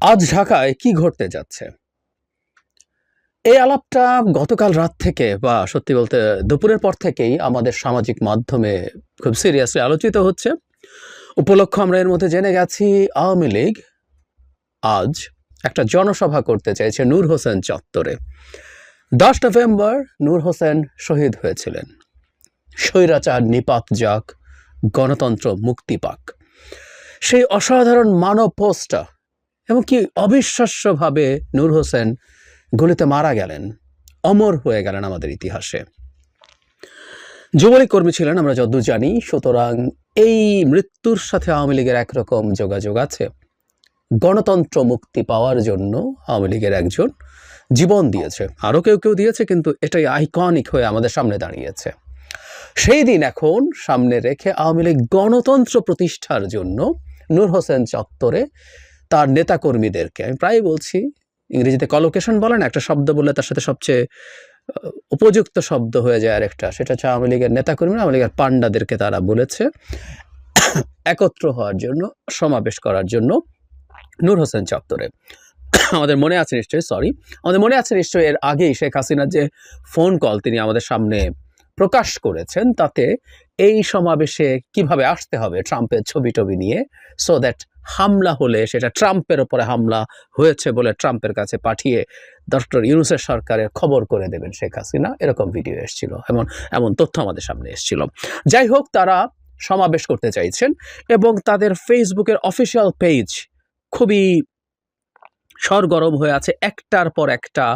আজ ঢাকায় কি ঘটতে যাচ্ছে? এই আলাপটা গতকাল রাত থেকে বা সত্যি বলতে দুপুরের পর থেকেই আমাদের সামাজিক মাধ্যমে খুব সিরিয়াসলি আলোচিত হচ্ছে। উপলক্ষ আমরা এর মধ্যে জেনে গেছি, আওয়ামী লীগ আজ একটা জনসভা করতে চাইছে নূর হোসেন চত্বরে। দশ নভেম্বর নূর হোসেন শহীদ হয়েছিলেন। স্বৈরাচার নিপাত যাক, গণতন্ত্র মুক্তি পাক। সেই অসাধারণ মানব পোস্টটা এবং কি অবিশ্বাস্যভাবে নূর হোসেন গুলিতে মারা গেলেন, অমর হয়ে গেলেন আমাদের ইতিহাসে। যুবলীগ কর্মী ছিলেন, আমরা যদ্দূর জানি, সুতরাং এই মৃত্যুর সাথে আওয়ামী লীগের একরকম যোগাযোগ আছে। গণতন্ত্র মুক্তি পাওয়ার জন্য আওয়ামী লীগের একজন জীবন দিয়েছে। আরও কেউ কেউ দিয়েছে, কিন্তু এটাই আইকনিক হয়ে আমাদের সামনে দাঁড়িয়েছে। সেই দিন এখন সামনে রেখে আওয়ামী লীগ গণতন্ত্র প্রতিষ্ঠার জন্য নূর হোসেন চত্বরে তার নেতাকর্মীদেরকে। আমি প্রায় বলছি, ইংরেজিতে কলোকেশন বলেন একটা শব্দ বললে তার সাথে সবচেয়ে উপযুক্ত শব্দ হয়ে যায় আরেকটা। সেটা হচ্ছে আওয়ামী লীগের নেতাকর্মীরা আওয়ামী লীগের পাণ্ডাদেরকে তারা বলেছে, একত্র হওয়ার জন্য, সমাবেশ করার জন্য নূর হোসেন চত্বরে। আমাদের মনে আছে নিশ্চয়ই সরি আমাদের মনে আছে নিশ্চয়ই এর আগেই শেখ হাসিনার যে ফোন কল তিনি আমাদের সামনে প্রকাশ করেছেন, তাতে এই সমাবেশে কীভাবে আসতে হবে ট্রাম্পের ছবি টবি নিয়ে? সো দ্যাট হামলা হলে সেটা ট্রাম্পের ওপরে হামলা হয়েছে বলে ট্রাম্পের কাছে পাঠিয়ে ডক্টর ইউনুসের সরকারের খবর করে দেবেন শেখ হাসিনা। এরকম ভিডিও এসেছিল, এমন এমন তথ্য আমাদের সামনে এসেছিল। যাই হোক, তারা সমাবেশ করতে চাইছেন এবং তাদের ফেসবুকের অফিসিয়াল পেজ খুবই সরগরম হয়ে আছে। একটার পর একটা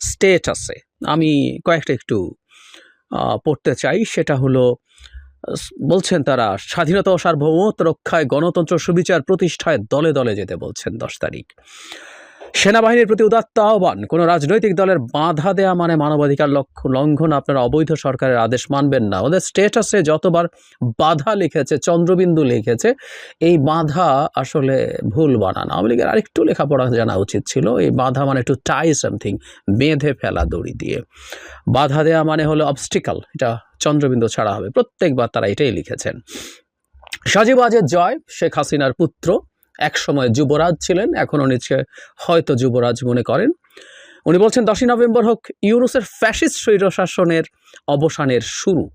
স্টেট আছে আমি কয়েকটা একটু পড়তে চাই। সেটা হলো বলছেন তারা, স্বাধীনতা ও সার্বভৌমত্ব রক্ষায় গণতন্ত্র সুবিচার প্রতিষ্ঠায় দলে দলে যেতে বলছেন দশ তারিখ। সেনাবাহিনীর প্রতি উদাত্ত আহ্বান। কোনো রাজনৈতিক দলের বাধা দেয়া মানে মানবাধিকার লক্ষ্য লঙ্ঘন, আপনারা অবৈধ সরকারের আদেশ মানবেন না। ওদের স্টেটাসে যতবার বাধা লিখেছে, চন্দ্রবিন্দু লিখেছে, এই বাধা আসলে ভুল বানানো। আওয়ামী লীগের আরেকটু লেখাপড়া জানা উচিত ছিল, এই বাধা মানে একটু টাই সামথিং বেঁধে ফেলা দড়ি দিয়ে। বাধা দেয়া মানে হলো অবস্টিকাল এটা চন্দ্রবিন্দু ছাড়া হবে। প্রত্যেকবার তারা এটাই লিখেছেন। সাজিব আজের জয়, শেখ হাসিনার পুত্র। একসময় যুবরাজ ছিলেন এখনও নিচে হয়তো যুবরাজ মনে করেন। উনি বলছেন, দশই নভেম্বর হোক, ইউনুসের ফ্যাসিস্ট স্বৈরশাসনের অবসানের শুরু।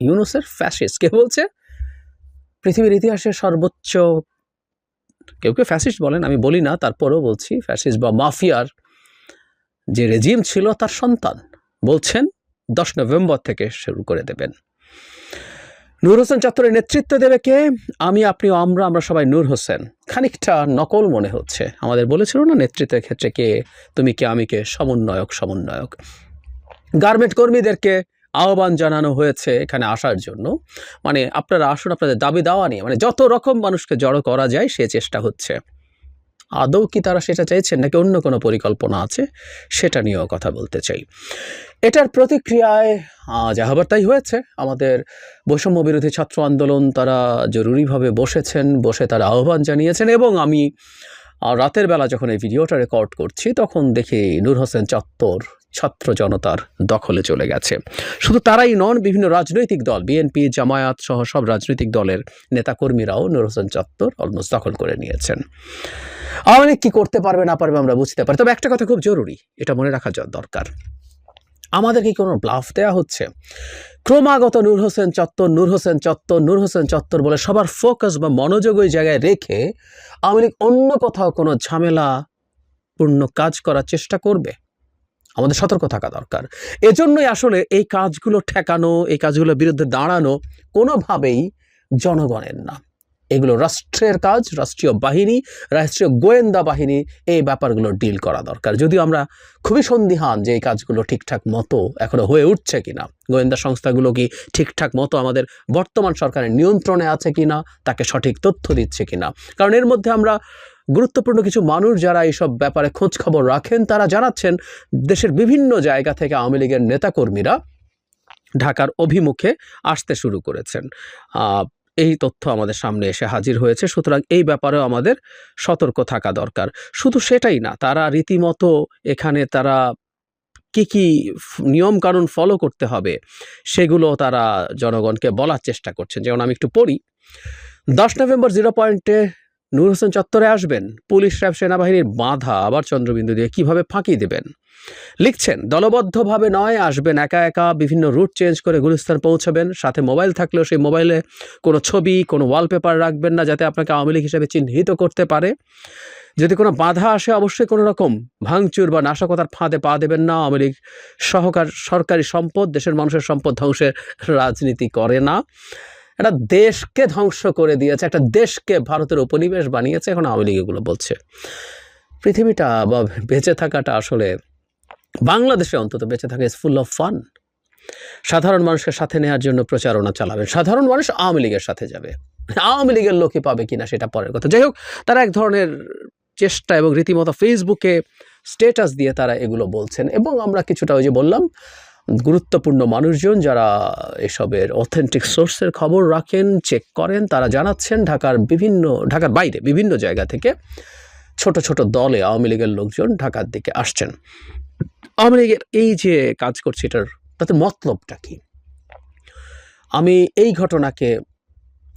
ইউনুসের ফ্যাসিস্ট, কে বলছে? পৃথিবীর ইতিহাসে সর্বোচ্চ, কেউ কেউ ফ্যাসিস্ট বলেন, আমি বলি না, তারপরেও বলছি, ফ্যাসিস্ট বা মাফিয়ার যে রেজিম ছিল, তার সন্তান। বলছেন, দশ নভেম্বর থেকে শুরু করে দেবেন। নূর হোসেন চত্বরের নেতৃত্ব দেবে কে? আমি, আপনি আমরা আমরা সবাই নূর হোসেন। খানিকটা নকল মনে হচ্ছে। আমাদের বলেছিল না নেতৃত্বের ক্ষেত্রে কে, তুমি কে, আমি কে, সমন্বয়ক সমন্বয়ক। গার্মেন্ট কর্মীদেরকে আহ্বান জানানো হয়েছে এখানে আসার জন্য। মানে আপনারা আসুন, আপনাদের দাবি দাওয়া নিয়ে মানে যত রকম মানুষকে জড়ো করা যায়, সে চেষ্টা হচ্ছে। আদৌ কি তারা সেটা চাইছেন, নাকি অন্য কোনো পরিকল্পনা আছে? সেটা নিয়েও কথা বলতে চাই। এটার প্রতিক্রিয়ায় আহ, যা হবার তাই হয়েছে। আমাদের বৈষম্য বিরোধী ছাত্র আন্দোলন তারা জরুরিভাবে বসেছেন বসে তারা আহ্বান জানিয়েছেন এবং আমি রাতের বেলা যখন এই ভিডিওটা রেকর্ড করছি তখন দেখি নূর হোসেন চত্বর ছাত্র জনতার দখলে চলে গেছে। শুধু তারাই নন বিভিন্ন রাজনৈতিক দল বিএনপি জামায়াত সহ সব রাজনৈতিক দলের নেতাকর্মীরাও নূর হোসেন চত্বর অলমোস্ট দখল করে নিয়েছেন। আওয়ামী লীগ কী করতে পারবে না পারবে আমরা বুঝতে পারি। তবে একটা কথা খুব জরুরি এটা মনে রাখা দরকার। আমাদেরকে কি কোনো ব্লাফ দেওয়া হচ্ছে? ক্রমাগত নূর হোসেন চত্বর, নূর হোসেন চত্বর, নূর হোসেন চত্বর বলে সবার ফোকাস বা মনোযোগ ওই জায়গায় রেখে আওয়ামী লীগ অন্য কোথাও কোনো ঝামেলা পূর্ণ কাজ করার চেষ্টা করবে? আমাদের সতর্ক থাকা দরকার। এজন্যই আসলে এই কাজগুলো ঠেকানো, এই কাজগুলোর বিরুদ্ধে দাঁড়ানো কোনোভাবেই জনগণের না। এগুলো রাষ্ট্রের কাজ, রাষ্ট্রীয় বাহিনী, রাষ্ট্রীয় গোয়েন্দা বাহিনী, এই ব্যাপারগুলো ডিল করা দরকার। যদিও আমরা খুবই সন্দিহান যে এই কাজগুলো ঠিকঠাক মতো এখনও হয়ে উঠছে কিনা। গোয়েন্দা সংস্থাগুলো কি ঠিকঠাক মতো আমাদের বর্তমান সরকারের নিয়ন্ত্রণে আছে কিনা, তাকে সঠিক তথ্য দিচ্ছে কিনা। কারণ এর মধ্যে আমরা গুরুত্বপূর্ণ কিছু মানুষ যারা এইসব ব্যাপারে খোঁজ খবর রাখেন, তারা জানাচ্ছেন দেশের বিভিন্ন জায়গা থেকে আওয়ামী লীগের নেতাকর্মীরা ঢাকার অভিমুখে আসতে শুরু করেছেন। এই তথ্য আমাদের সামনে এসে হাজির হয়েছে। সুতরাং এই ব্যাপারেও আমাদের সতর্ক থাকা দরকার। শুধু সেটাই না, তারা রীতিমতো এখানে তারা কি কী নিয়মকানুন ফলো করতে হবে সেগুলো তারা জনগণকে বলার চেষ্টা করছেন। যেমন আমি একটু পড়ি। দশ নভেম্বর জিরো পয়েন্টে নূর হোসেন চত্বরে আসবেন। পুলিশ, র্যাব, সেনাবাহিনীর বাধা আবার চন্দ্রবিন্দু দিয়ে কীভাবে ফাঁকি দেবেন? লিখছেন, দলবদ্ধভাবে নয়, আসবেন একা একা, বিভিন্ন রুট চেঞ্জ করে গুলিস্তান পৌঁছাবেন। সাথে মোবাইল থাকলেও সেই মোবাইলে কোনো ছবি, কোনো ওয়ালপেপার রাখবেন না, যাতে আপনাকে আওয়ামী লীগ হিসেবে চিহ্নিত করতে পারে। যদি কোনো বাধা আসে, অবশ্যই কোনো রকম ভাঙচুর বা নাশকতার ফাঁদে পা দেবেন না। আওয়ামী লীগ সহকার, সরকারি সম্পদ, দেশের মানুষের সম্পদ ধ্বংসের রাজনীতি করে না। একটা দেশকে ধ্বংস করে দিয়েছে, একটা দেশকে ভারতের উপনিবেশ বানিয়েছে, এখন আওয়ামী লীগ এগুলো বলছে। পৃথিবীটা বা বেঁচে থাকাটা আসলে বাংলাদেশে অন্তত বেঁচে থাকা ইজ ফুল অফ ফান সাধারণ মানুষকে সাথে নেওয়ার জন্য প্রচারণা চালাবেন। সাধারণ মানুষ আওয়ামী লীগের সাথে যাবে। আওয়ামী লীগের লোকই পাবে কিনা সেটা পরের কথা। যাই হোক, তারা এক ধরনের চেষ্টা এবং রীতিমতো ফেসবুকে স্টেটাস দিয়ে তারা এগুলো বলছেন এবং আমরা কিছুটা ওই যে বললাম, গুরুত্বপূর্ণ মানুষজন যারা এসবের অথেন্টিক সোর্সের খবর রাখেন চেক করেন, তারা জানাচ্ছেন ঢাকার বিভিন্ন, ঢাকার বাইরে বিভিন্ন জায়গা থেকে ছোট ছোট দলে আওয়ামী লীগের লোকজন ঢাকার দিকে আসছেন। লীগের এই যে কাজ করছি, এটার তাতে মতলবটা কি? আমি এই ঘটনাকে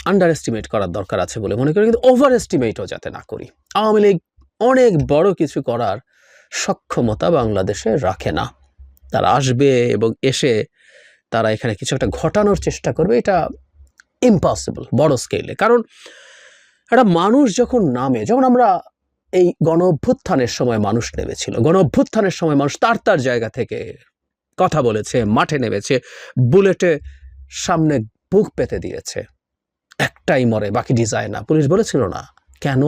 আন্ডার এস্টিমেট করার দরকার আছে বলে মনে করি, কিন্তু ওভার এস্টিমেটও যাতে না করি। আওয়ামী লীগ অনেক বড় কিছু করার সক্ষমতা বাংলাদেশে রাখে না। তারা আসবে এবং এসে তারা এখানে কিছু একটা ঘটানোর চেষ্টা করবে, এটা ইম্পসিবল বড় স্কেলে কারণ একটা মানুষ যখন নামে, যখন আমরা এই গণ অভ্যুত্থানের সময় মানুষ নেমেছিল। গণ অভ্যুত্থানের সময় মানুষ তার তার জায়গা থেকে কথা বলেছে, মাঠে নেমেছে, বুলেটে সামনে বুক পেতে দিয়েছে। একটাই মরে, বাকি ডিজায় না। পুলিশ বলেছিল না। কেন?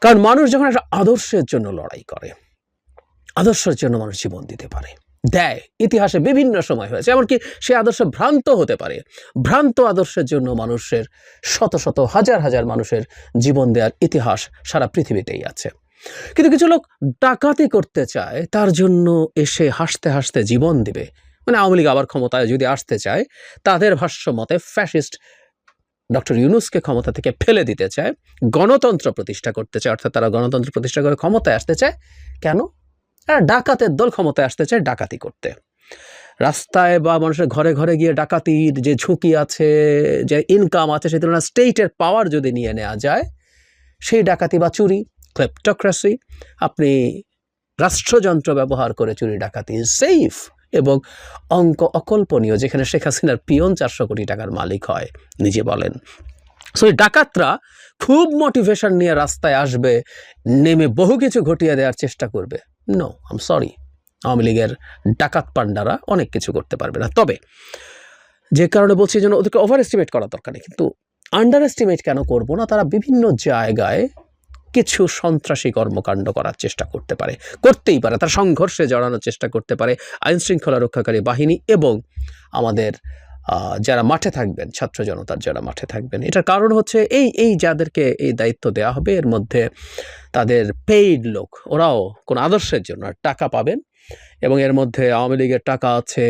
কারণ মানুষ যখন একটা আদর্শের জন্য লড়াই করে, আদর্শের জন্য মানুষ জীবন দিতে পারে। দেয়। ইতিহাসে বিভিন্ন সময় হয়েছে, এমনকি সে আদর্শ ভ্রান্ত হতে পারে। ভ্রান্ত আদর্শের জন্য মানুষের শত শত হাজার হাজার মানুষের জীবন দেওয়ার ইতিহাস সারা পৃথিবীতেই আছে। কিন্তু কিছু লোক ডাকাতি করতে চায়, তার জন্য এসে হাসতে হাসতে জীবন দিবে। মানে আওয়ামী লীগ আবার ক্ষমতায় যদি আসতে চায়, তাদের ভাষ্য মতে ফ্যাসিস্ট ডক্টর ইউনুসকে ক্ষমতা থেকে ফেলে দিতে চায়, গণতন্ত্র প্রতিষ্ঠা করতে চায়, অর্থাৎ তারা গণতন্ত্র প্রতিষ্ঠা করে ক্ষমতায় আসতে চায়। কেন? এরা ডাকাতের দল ক্ষমতায় আসতে চায় ডাকাতি করতে। রাস্তায় বা মানুষের ঘরে ঘরে গিয়ে ডাকাতির যে ঝুঁকি আছে, যে ইনকাম আছে সেই তুলনায় স্টেটের পাওয়ার যদি নিয়ে নেওয়া যায়, সেই ডাকাতি বা চুরি ক্লেপ্টোক্রাসি আপনি রাষ্ট্রযন্ত্র ব্যবহার করে চুরি, ডাকাতি সেফ এবং অঙ্ক অকল্পনীয়, যেখানে শেখ হাসিনার পিয়ন চারশো কোটি টাকার মালিক হয়, নিজে বলেন। সো এই ডাকাতরা খুব মোটিভেশন নিয়ে রাস্তায় আসবে, নেমে বহু কিছু ঘটিয়ে দেওয়ার চেষ্টা করবে। নো আম সরি আওয়ামী লীগের ডাকাত পান্ডারা অনেক কিছু করতে পারবে না। তবে যে কারণে বলছি যেন ওদেরকে ওভার এস্টিমেট করা দরকার নেই। কিন্তু আন্ডার এস্টিমেট কেন করব না? তারা বিভিন্ন জায়গায় কিছু সন্ত্রাসী কর্মকাণ্ড করার চেষ্টা করতে পারে। করতেই পারে। তারা সংঘর্ষে জড়ানোর চেষ্টা করতে পারে। আইনশৃঙ্খলা রক্ষাকারী বাহিনী এবং আমাদের যারা মাঠে থাকবেন, ছাত্র জনতার যারা মাঠে থাকবেন, এটার কারণ হচ্ছে এই এই যাদেরকে এই দায়িত্ব দেওয়া হবে, এর মধ্যে তাদের পেইড লোক, ওরাও কোন আদর্শের জন্য টাকা পাবেন এবং এর মধ্যে আওয়ামী লীগের টাকা আছে,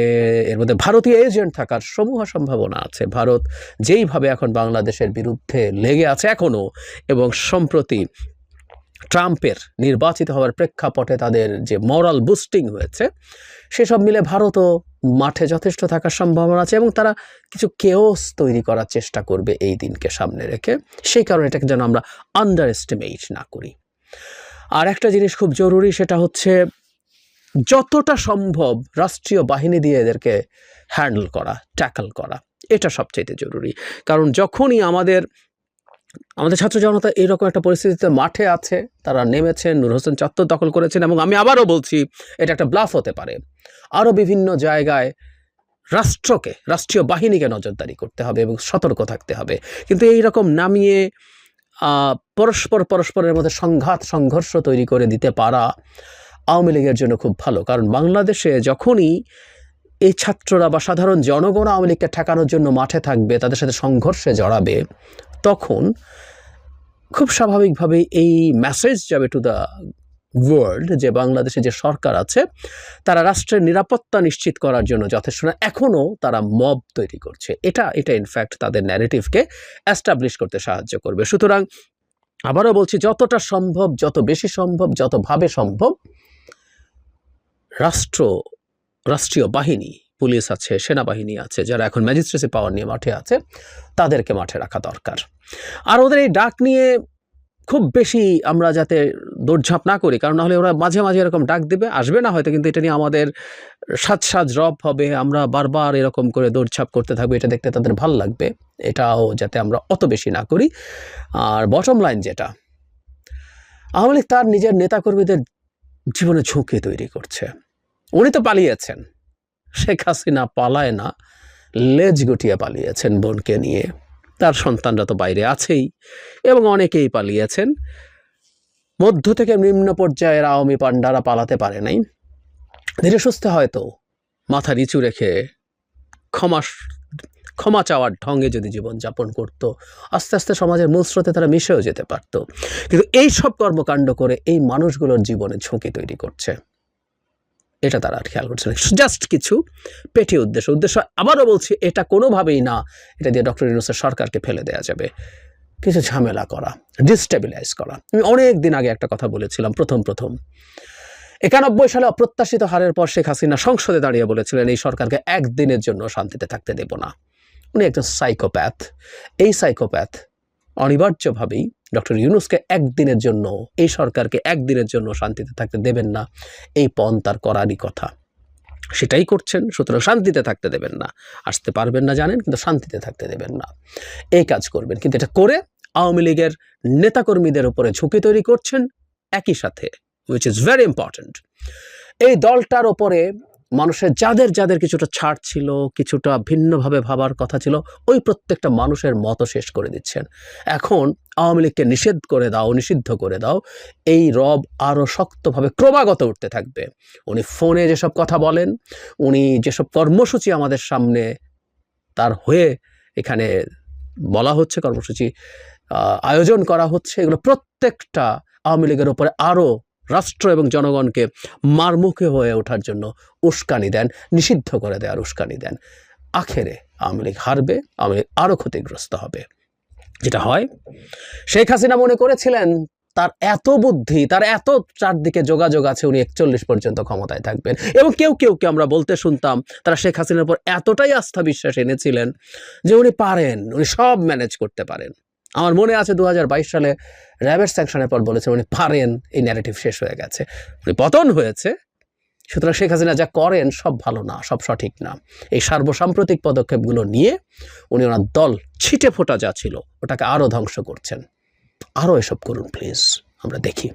এর মধ্যে ভারতীয় এজেন্ট থাকার সমূহ সম্ভাবনা আছে। ভারত যেইভাবে এখন বাংলাদেশের বিরুদ্ধে লেগে আছে এখনও এবং সম্প্রতি ট্রাম্পের নির্বাচিত হওয়ার প্রেক্ষাপটে তাদের যে মরাল বুস্টিং হয়েছে, সেসব মিলে ভারতও মাঠে যথেষ্ট থাকার সম্ভাবনা আছে এবং তারা কিছু কেওস তৈরি করার চেষ্টা করবে এই দিনকে সামনে রেখে। সেই কারণে এটাকে যেন আমরা আন্ডার এস্টিমেট না করি। আর একটা জিনিস খুব জরুরি, সেটা হচ্ছে যতটা সম্ভব রাষ্ট্রীয় বাহিনী দিয়ে এদেরকে হ্যান্ডেল করা ট্যাকল করা। এটা সবচাইতে জরুরি। কারণ যখনই আমাদের আমাদের ছাত্র জনতা এরকম একটা পরিস্থিতিতে মাঠে আছে। তারা নেমেছেন নূর হোসেন চত্বর দখল করেছেন এবং আমি আবারও বলছি, এটা একটা ব্লাফ হতে পারে। আরও বিভিন্ন জায়গায় রাষ্ট্রকে, রাষ্ট্রীয় বাহিনীকে নজরদারি করতে হবে এবং সতর্ক থাকতে হবে। কিন্তু এই রকম নামিয়ে পরস্পর পরস্পরের মধ্যে সংঘাত, সংঘর্ষ তৈরি করে দিতে পারা আওয়ামী লীগের জন্য খুব ভালো। কারণ বাংলাদেশে যখনই এই ছাত্ররা বা সাধারণ জনগণ আওয়ামী লীগকে ঠেকানোর জন্য মাঠে থাকবে, তাদের সাথে সংঘর্ষে জড়াবে তখন খুব স্বাভাবিকভাবেই এই মেসেজ যাবে টু দ্য ওয়ার্ল্ড যে বাংলাদেশে যে সরকার আছে, তারা রাষ্ট্রের নিরাপত্তা নিশ্চিত করার জন্য যথেষ্ট না, এখনও তারা মব তৈরি করছে। এটা এটা ইনফ্যাক্ট তাদের ন্যারেটিভকে অ্যাস্টাবলিশ করতে সাহায্য করবে। সুতরাং আবারও বলছি, যতটা সম্ভব, যত বেশি সম্ভব, যতভাবে সম্ভব, রাষ্ট্র, রাষ্ট্রীয় বাহিনী পুলিশ আছে, সেনাবাহিনী আছে, যারা এখন ম্যাজিস্ট্রেসি পাওয়ার নিয়ে মাঠে আছে, তাদেরকে মাঠে রাখা দরকার। আর ওদের এই ডাক নিয়ে খুব বেশি আমরা যাতে দৌড়ঝাঁপ না করি, কারণ নাহলে ওরা মাঝে মাঝে এরকম ডাক দেবে, আসবে না হয়তো, কিন্তু এটা নিয়ে আমাদের সাজ সাজ রব হবে, আমরা বারবার এরকম করে দৌড়ঝাঁপ করতে থাকব, এটা দেখতে তাদের ভালো লাগবে, এটাও যাতে আমরা অত বেশি না করি। আর বটম লাইন যেটা, আওয়ামী তার নিজের নেতাকর্মীদের জীবনে ঝুঁকি তৈরি করছে। উনি তো পালিয়েছেন। শেখ হাসিনা পালায় না, লেজ গুটিয়ে পালিয়েছেন বোনকে নিয়ে। তার সন্তানরা তো বাইরে আছেই এবং অনেকেই পালিয়েছেন। মধ্য থেকে নিম্ন পর্যায়ের আওয়ামী পাণ্ডারা পালাতে পারে নাই। ধীরে সুস্থে হয়তো মাথা নিচু রেখে ক্ষমা ক্ষমা চাওয়ার ঢঙ্গে যদি জীবনযাপন করত, আস্তে আস্তে সমাজের মূল স্রোতে তারা মিশেও যেতে পারত। কিন্তু এই সব কর্মকাণ্ড করে এই মানুষগুলোর জীবনে ঝুঁকি তৈরি করছে। এটা তারা আর খেয়াল করছে না জাস্ট কিছু পেটি উদ্দেশ্য। উদ্দেশ্য আবারও বলছি, এটা কোনোভাবেই না। এটা দিয়ে ডক্টর ইউনুসের সরকারকে ফেলে দেওয়া যাবে। কিছু ঝামেলা করা ডিস্টেবিলাইজ করা। আমি অনেক দিন আগে একটা কথা বলেছিলাম, প্রথম প্রথম। একানব্বই সালে অপ্রত্যাশিত হারের পর শেখ হাসিনা সংসদে দাঁড়িয়ে বলেছিলেন, এই সরকারকে একদিনের জন্য শান্তিতে থাকতে দেব না। উনি একজন সাইকোপ্যাথ এই সাইকোপ্যাথ অনিবার্যভাবেই ডক্টর ইউনুসকে একদিনের জন্য, এই সরকারকে একদিনের জন্য শান্তিতে থাকতে দেবেন না। এই পণ তার করারই কথা। সেটাই করছেন, সুতরাং শান্তিতে থাকতে দেবেন না। আসতে পারবেন না জানেন, কিন্তু শান্তিতে থাকতে দেবেন না। এই কাজ করবেন, কিন্তু এটা করে আওয়ামী লীগের নেতাকর্মীদের উপরে ঝুঁকি তৈরি করছেন একই সাথে উইচ ইজ ভেরি ইম্পর্ট্যান্ট এই দলটার ওপরে মানুষের যাদের যাদের কিছুটা ছাড় ছিল, কিছুটা ভিন্নভাবে ভাবার কথা ছিল, ওই প্রত্যেকটা মানুষের মতো শেষ করে দিচ্ছেন। এখন আওয়ামী লীগকে নিষেধ করে দাও, নিষিদ্ধ করে দাও, এই রব আরও শক্তভাবে ক্রমাগত উঠতে থাকবে। উনি ফোনে যেসব কথা বলেন, উনি যেসব কর্মসূচি আমাদের সামনে তার হয়ে এখানে বলা হচ্ছে, কর্মসূচি আয়োজন করা হচ্ছে, এগুলো প্রত্যেকটা আওয়ামী লীগের উপরে আরও রাষ্ট্র এবং জনগণকে মারমুখে হয়ে ওঠার জন্য উস্কানি দেন, নিষিদ্ধ করে দেওয়ার উস্কানি দেন। আখেরে আওয়ামী লীগ হারবে, আওয়ামী লীগ আরও ক্ষতিগ্রস্ত হবে। যেটা হয়, শেখ হাসিনা মনে করেছিলেন, তার এত বুদ্ধি, তার এত চারদিকে যোগাযোগ আছে, উনি একচল্লিশ পর্যন্ত ক্ষমতায় থাকবেন। এবং কেউ কেউ কে আমরা বলতে শুনতাম, তারা শেখ হাসিনার উপর এতটাই আস্থা বিশ্বাস এনেছিলেন যে উনি পারেন, উনি সব ম্যানেজ করতে পারেন। আমার মনে আছে দু হাজার বাইশ সালে র্যাবের স্যাংশনের পর বলেছেন উনি, পারেন, এই ন্যারেটিভ শেষ হয়ে গেছে। উনি পতন হয়েছে। সুতরাং শেখ হাসিনা যা করেন সব ভালো না, সব সঠিক না। এই সার্বসাম্প্রতিক পদক্ষেপগুলো নিয়ে উনি ওনার দল ছিটে ফোটা যা ছিল ওটাকে আরও ধ্বংস করছেন। আরও এসব করুন প্লিজ আমরা দেখি।